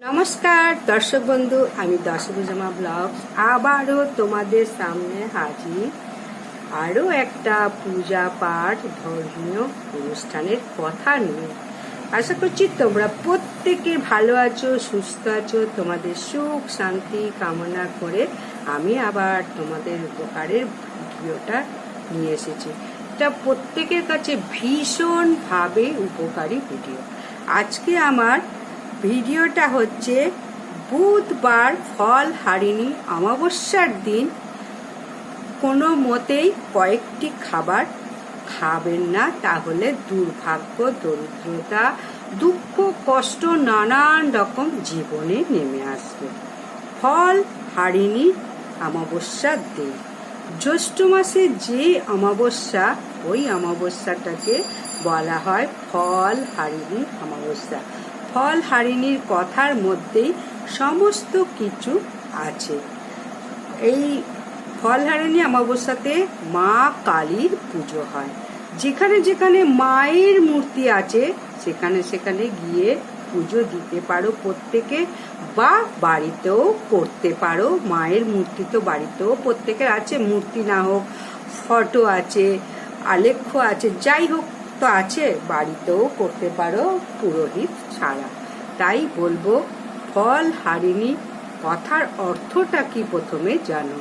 নমস্কার, দর্শক বন্ধু, আমি দশভুজমা ব্লগ। আবারও তোমাদের সামনে হাজির। আরও একটা পূজা পাঠ ধর্মীয় অনুষ্ঠানের কথা নিয়ে। আশা করছি তোমরা প্রত্যেকে ভালো আছো, সুস্থ আছো, তোমাদের সুখ, শান্তি কামনা করে আমি আবার তোমাদের উপকারের ভিডিওটা নিয়ে এসেছি। এটা প্রত্যেকের কাছে ভীষণভাবে উপকারী ভিডিও। আজকে আমার ভিডিওটা হচ্ছে বুধবার ফল হারিনি অমাবস্যার দিন। কোনো মতেই কয়েকটি খাবার খাবেন না, তাহলে দুর্ভাগ্য, দরিদ্রতা, দুঃখ, কষ্ট, নানান রকম জীবনে নেমে আসবে। ফল হারিনি অমাবস্যার দিন। জ্যৈষ্ঠ মাসে যে অমাবস্যা, ওই অমাবস্যাটাকে বলা হয় ফল হারিনি অমাবস্যা। ফল হারিনির কথার মধ্যেই সমস্ত কিছু আছে। এই ফল হারিনি অমাবস্যাতে মা কালীর পুজো হয়। যেখানে যেখানে মায়ের মূর্তি আছে, সেখানে সেখানে গিয়ে পুজো দিতে পারো প্রত্যেকে বা বাড়িতেও করতে পারো। মায়ের মূর্তি তো বাড়িতেও প্রত্যেকের আছে, মূর্তি না হোক, ফটো আছে, আলেখ্য আছে, যাই হোক তো আছে, বাড়িতেও করতে পারো পুরোহিত ছাড়া। তাই বলব, ফল হারিনি, কথার অর্থটা কি প্রথমে জানো?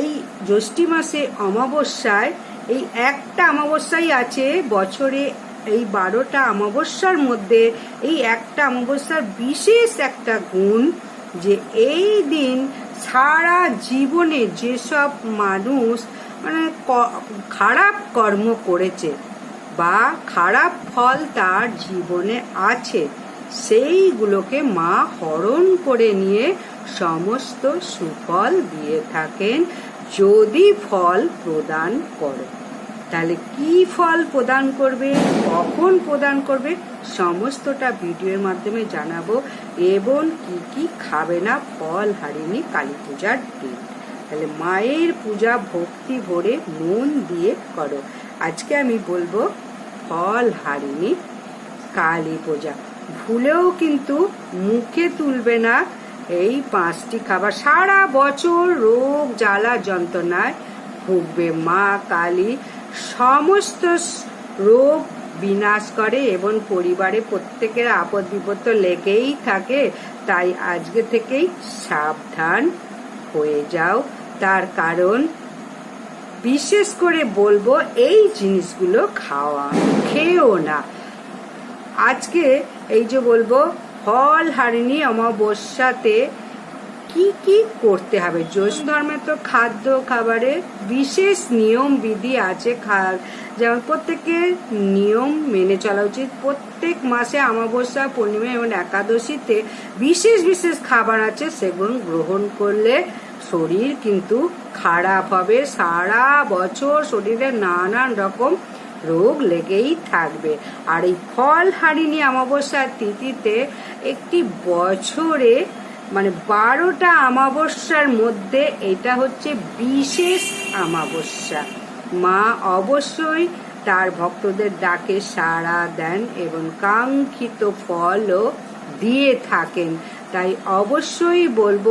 এই জ্যৈষ্ঠী মাসে অমাবস্যায়, এই একটা অমাবস্যাই আছে, বছরে এই বারোটা অমাবস্যার মধ্যে এই একটা অমাবস্যার বিশেষ একটা গুণ যে এই দিন সারা জীবনে যেসব মানুষ মানে খারাপ কর্ম করেছে বা খারাপ ফল তার জীবনে আছে, সেইগুলোকে মা হরণ করে নিয়ে সমস্ত সুফল দিয়ে থাকেন যদি ফল প্রদান করে। তাহলে কি ফল প্রদান করবে, কখন প্রদান করবে, সমস্তটা ভিডিওর মাধ্যমে জানাব। এবং কি কি খাবে না ফল হারিনি কালী পূজার দিন। তাহলে মায়ের পূজা ভক্তি ভরে মন দিয়ে করো। আজকে আমি বলব ফল হারিনি কালী পূজা। ভুলেও কিন্তু মুখে তুলবে না এই পাঁচটি খাবার। সারা বছর রোগ জ্বালা যন্ত্রণায় ভুগবে মা কালী। সমস্ত রোগ বিনাশ করে এবং পরিবারে প্রত্যেকের আপদ বিপদ তো লেগেই থাকে, তাই আজকে থেকেই সাবধান হয়ে যাও। তার কারণ বিশেষ করে বলব এই জিনিসগুলো খাওয়া। খেয়েও না। আজকে এই যে বলব, ফল হারিনি অমাবস্যাতে, কি কি করতে হবে? জ্যৈষ্ঠ ধর্মে তো খাদ্য, খাবারে বিশেষ নিয়ম, বিধি আছে যেমন প্রত্যেকের নিয়ম মেনে চলা উচিত। প্রত্যেক মাসে অমাবস্যা, পূর্ণিমা এবং একাদশীতে বিশেষ বিশেষ খাবার আছে, সেগুলো গ্রহণ করলে শরীর কিন্তু খারাপ হবে। সারা বছর শরীরে নানান রকম রোগ লেগেই থাকবে। আর এই ফল হারিনি অমাবস্যার তিথিতে একটি বছরে মানে বারোটা অমাবস্যার মধ্যে এটা হচ্ছে বিশেষ অমাবস্যা। মা অবশ্যই তার ভক্তদের ডাকে সাড়া দেন এবং কাঙ্ক্ষিত ফলও দিয়ে থাকেন। তাই অবশ্যই বলব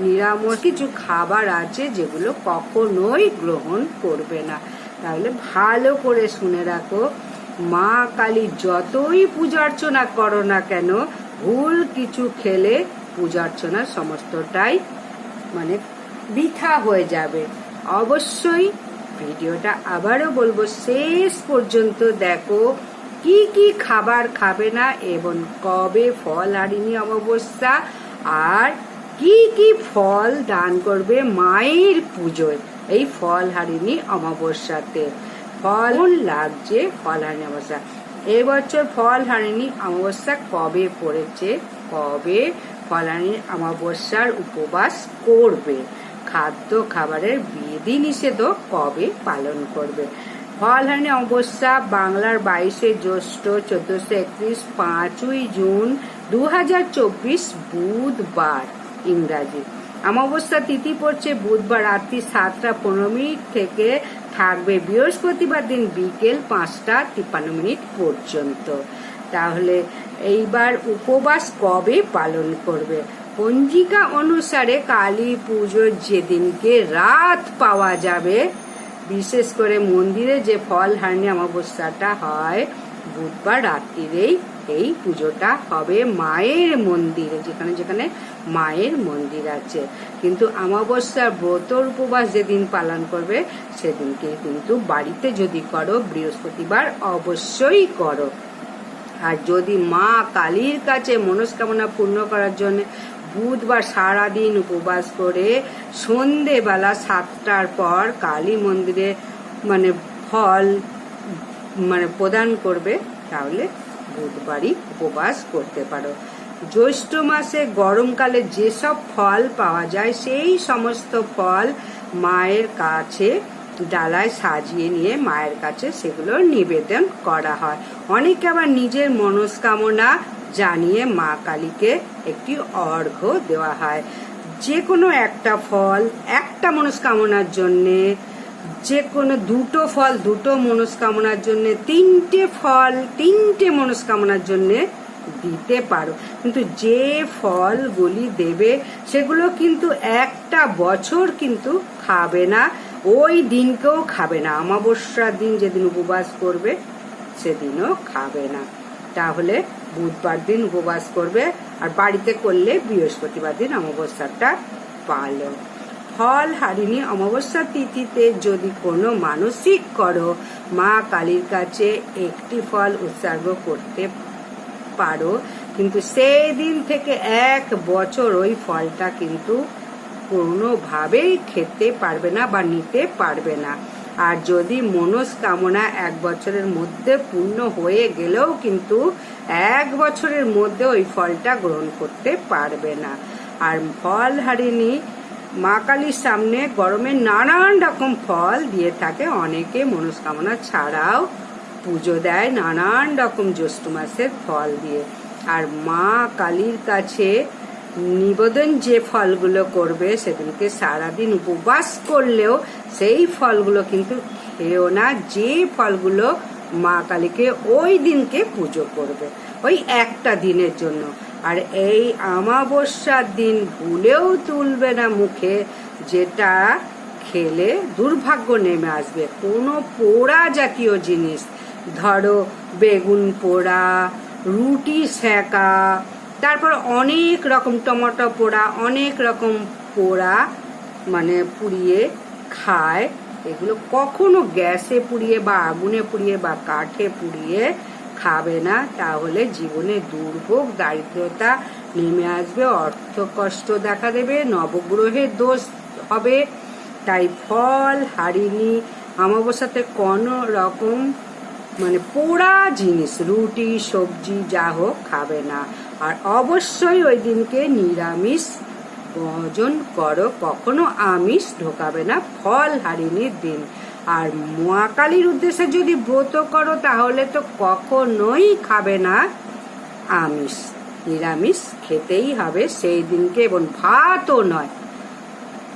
নিরাময় কিছু খাবার আছে যেগুলো কখনোই গ্রহণ করবে না। তাহলে ভালো করে শুনে রাখো, মা কালী যতই পূজা অর্চনা করো না কেন, ভুল কিছু খেলে পূজা অর্চনা সমস্তটাই মানে বৃথা হয়ে যাবে। অবশ্যই ভিডিওটা আবারও বলব, শেষ পর্যন্ত দেখো কি কি খাবার খাবে না, এবং কবে ফল হারিনি অমাবস্যা, আর কি কি ফল দান করবে মায়ের পুজোয়? এই ফল হারিনি অমাবস্যাতে। ফল লাগছে? ফল হারিনি অমাবস্যা। এবছর ফল হারিনি অমাবস্যা কবে পড়েছে? কবে ফল হারিনি অমাবস্যার উপবাস করবে? খাদ্য খাবারের বিধি নিষেধ কবে পালন করবে? ফল হারিনি অমাবস্যা বাংলার বাইশে জ্যৈষ্ঠ চোদ্দশো একত্রিশ পাঁচই জুন দু হাজার চব্বিশ বুধবার ইংরাজি। অমাবস্যা তিথি পড়ছে বুধবার রাত্রি সাতটা পনেরো মিনিট থেকে থাকবে বৃহস্পতিবার দিন বিকেল পাঁচটা তিপ্পান্ন মিনিট পর্যন্ত। তাহলে এইবার উপবাস কবে পালন করবে? পঞ্জিকা অনুসারে কালী পুজোর যেদিনকে রাত পাওয়া যাবে বিশেষ করে মন্দিরে যে ফল হারনি অমাবস্যাটা হয়, বুধবার রাত্রিরেই এই পুজোটা হবে মায়ের মন্দিরে, যেখানে যেখানে মায়ের মন্দির আছে। কিন্তু অমাবস্যার ব্রতর উপবাস যেদিন পালন করবে সেদিনকে কিন্তু বাড়িতে যদি করো, বৃহস্পতিবার অবশ্যই করো। আর যদি মা কালীর কাছে মনস্কামনা পূর্ণ করার জন্য বুধবার সারাদিন উপবাস করে সন্ধেবেলা সাতটার পর কালী মন্দিরে মানে ফল মানে প্রদান করবে, তাহলে বুধবারই উপবাস করতে পারো। জ্যৈষ্ঠ মাসে গরমকালে যেসব ফল পাওয়া যায়, সেই সমস্ত ফল মায়ের কাছে ডালায় সাজিয়ে নিয়ে মায়ের কাছে সেগুলো নিবেদন করা হয়। অনেকে আবার নিজের মনস্কামনা জানিয়ে মা কালীকে একটি অর্ঘ্য দেওয়া হয়। যে কোনো একটা ফল, একটা মনস্কামনার জন্যে যে কোনো দুটো ফল, দুটো মনস্কামনার জন্য, তিনটে ফল, তিনটে মনস্কামনার জন্য দিতে পারো। কিন্তু যে ফলগুলি দেবে, সেগুলো কিন্তু একটা বছর কিন্তু খাবে না, ওই দিনকেও খাবে না। অমাবস্যার দিন যেদিন উপবাস করবে, সেদিনও খাবে না। তাহলে বুধবার দিন উপবাস করবে আর বাড়িতে করলে বৃহস্পতিবার দিন অমাবস্যাটা পালো ফল হারিনি অমাবস্যা তিথিতে যদি কোনো মানসিক করো, মা কালীর কাছে একটি ফল উৎসর্গ করতে পারো, কিন্তু সেই দিন থেকে এক বছর ওই ফলটা কিন্তু কোনোভাবেই খেতে পারবে না বা নিতে পারবে না। আর যদি মনস্কামনা এক বছরের মধ্যে পূর্ণ হয়ে গেলেও কিন্তু এক বছরের মধ্যে ওই ফলটা গ্রহণ করতে পারবে না। আর ফল হারিনি, মা কালীর সামনে গরমে নানান রকম ফল দিয়ে থাকে। অনেকে মনস্কামনা ছাড়াও পুজো দেয়, নানান রকম জ্যৈষ্ঠ মাসের ফল দিয়ে। আর মা কালীর কাছে নিবেদন যে ফলগুলো করবে সেগুলোকে সারাদিন উপবাস করলেও সেই ফলগুলো কিন্তু খেয়েও না, যে ফলগুলো মা কালীকে ওই দিনকে পুজো করবে, ওই একটা দিনের জন্য। আর এই আমাবস্যার দিন ভুলেও তুলবে না মুখে, যেটা খেলে দুর্ভাগ্য নেমে আসবে। কোনো পোড়া জাতীয় জিনিস, ধরো বেগুন পোড়া, রুটি সেঁকা তারপর অনেক রকম টমেটো পোড়া, অনেক রকম পোড়া মানে পুড়িয়ে খায়। এগুলো কখনো গ্যাসে পুড়িয়ে বা আগুনে পুড়িয়ে বা কাঠে পুড়িয়ে খাবে না। তাহলে জীবনে দুর্ভোগ, দারিদ্রতা নেমে আসবে, অর্থ কষ্ট দেখা দেবে, নবগ্রহের দোষ হবে। তাই ফল, হারিনি, অমাবস্যাতে কোনো রকম মানে পোড়া জিনিস, রুটি, সবজি, যা হোক খাবে না। আর অবশ্যই ওই দিনকে নিরামিষ ভোজন করো। কখনো আমিষ ঢোকাবে না, ফল হারিনির দিন। আর মহাকালীর উদ্দেশ্যে যদি ব্রত করো, তাহলে তো কখনোই খাবে না আমিষ। নিরামিষ খেতেই হবে, সেই দিনকে এবং ভাতও নয়।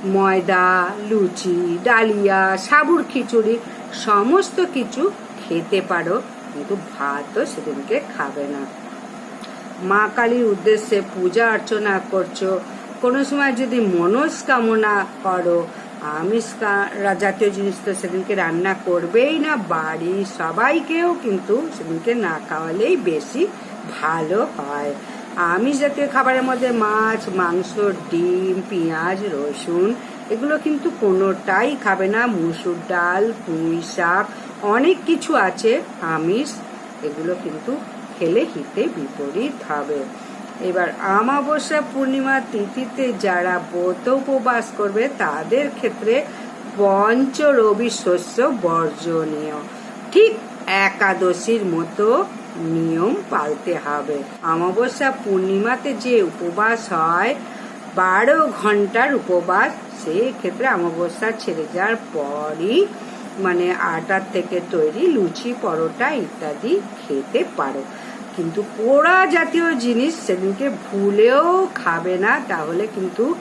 ময়দা, লুচি, ডালিয়া, সাবুর খিচুড়ি, সমস্ত কিছু খেতে পারো, কিন্তু ভাতও সেদিনকে খাবে না। মা কালীর উদ্দেশ্যে পূজা অর্চনা করছ। কোনো সময় যদি মনস্কামনা করো, আমিষ জাতীয় জিনিস তো সেদিনকে রান্না করবেই না বাড়ি সবাইকেও কিন্তু সেদিনকে না খাওয়ালেই বেশি ভালো হয়। আমিষ জাতীয় খাবারের মধ্যে মাছ, মাংস, ডিম, পেঁয়াজ, রসুন, এগুলো কিন্তু কোনোটাই খাবে না। মুসুর ডাল, পুঁই শাক, অনেক কিছু আছে আমিষ, এগুলো কিন্তু খেলে হিতে বিপরীত হবে। এবার আমাবস্যা পূর্ণিমা তিথিতে যারা ব্রত উপবাস করবে, তাদের ক্ষেত্রে পঞ্চ রবি শস্য বর্জনীয়। ঠিক একাদশীর মতো নিয়ম পালতে হবে। অমাবস্যা পূর্ণিমাতে যে উপবাস হয়, বারো ঘণ্টার উপবাস সেই ক্ষেত্রে অমাবস্যা ছেড়ে যাওয়ার পরই মানে আটার থেকে তৈরি লুচি, পরোটা ইত্যাদি খেতে পারো। কিন্তু পোড়া জাতীয় জিনিস সেদিনকে ভুলেও খাবে না, তাহলে কিন্তু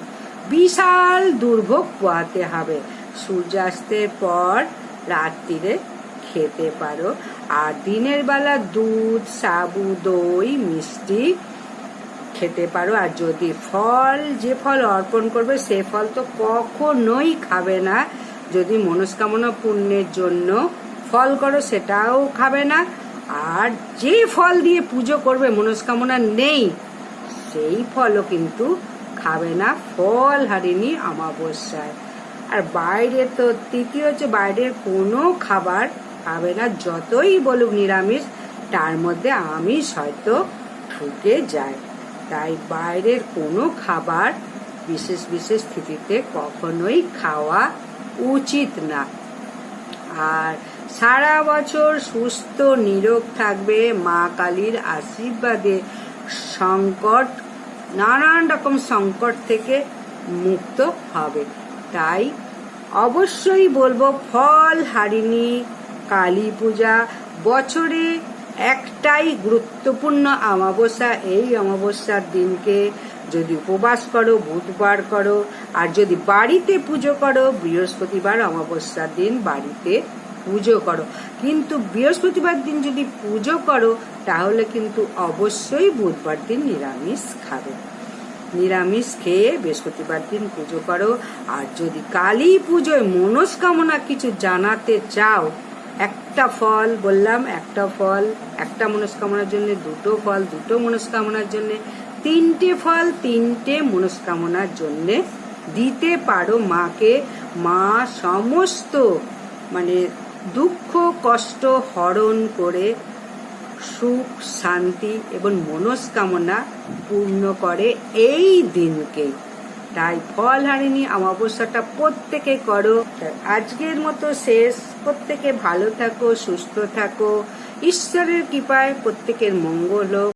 বিশাল দুর্ভোগ পোয়াতে হবে। সূর্যাস্তের পর রাত্রিরে খেতে পারো। আর দিনের বেলা দুধ, সাবু, দই, মিষ্টি খেতে পারো। আর যদি ফল, যে ফল অর্পণ করবে, সে ফল তো কখনোই খাবে না। যদি মনস্কামনা পুণ্যের জন্য ফল করো, সেটাও খাবে না। আর যে ফল দিয়ে পুজো করবে, মনস্কামনা নেই, সেই ফলও কিন্তু খাবে না ফল হারিনি অমাবস্যায়। আর বাইরে তো তৃতীয় হচ্ছে বাইরের কোনো খাবার খাবে না, যতই বলুক নিরামিষ, তার মধ্যে আমিষ হয়তো ঢুকে যায়। তাই বাইরের কোনো খাবার বিশেষ বিশেষ স্থিতিতে কখনোই খাওয়া উচিত না। আর সারা বছর সুস্থ নিরোগ থাকবে মা কালীর আশীর্বাদে। সংকট, নানান রকম সংকট থেকে মুক্ত হবে। তাই অবশ্যই বলব, ফল হারিনি কালী পূজা বছরে একটাই গুরুত্বপূর্ণ অমাবস্যা। এই অমাবস্যার দিনকে যদি উপবাস করো, বুধবার করো, আর যদি বাড়িতে পুজো করো, বৃহস্পতিবার অমাবস্যার দিন বাড়িতে পুজো করো। কিন্তু বৃহস্পতিবার দিন যদি পুজো করো, তাহলে কিন্তু অবশ্যই বুধবার দিন নিরামিষ খাবে। নিরামিষ খেয়ে বৃহস্পতিবার দিন পুজো করো। আর যদি কালী পুজোয় মনস্কামনা কিছু জানাতে চাও, একটা ফল বললাম, একটা ফল, একটা মনস্কামনার জন্য, দুটো ফল, দুটো মনস্কামনার জন্য, তিনটে ফল, তিনটে মনস্কামনার জন্য দিতে পারো মাকে। মা সমস্ত মানে দুঃখ, কষ্ট হরণ করে সুখ, শান্তি এবং মনস্কামনা পূর্ণ করে এই দিনকে। তাই ফল হারিনি, অমাবস্যাটা প্রত্যেকে করো। আজকের মতো শেষ। প্রত্যেকে ভালো থাকো, সুস্থ থাকো। ঈশ্বরের কৃপায় প্রত্যেকের মঙ্গল হোক।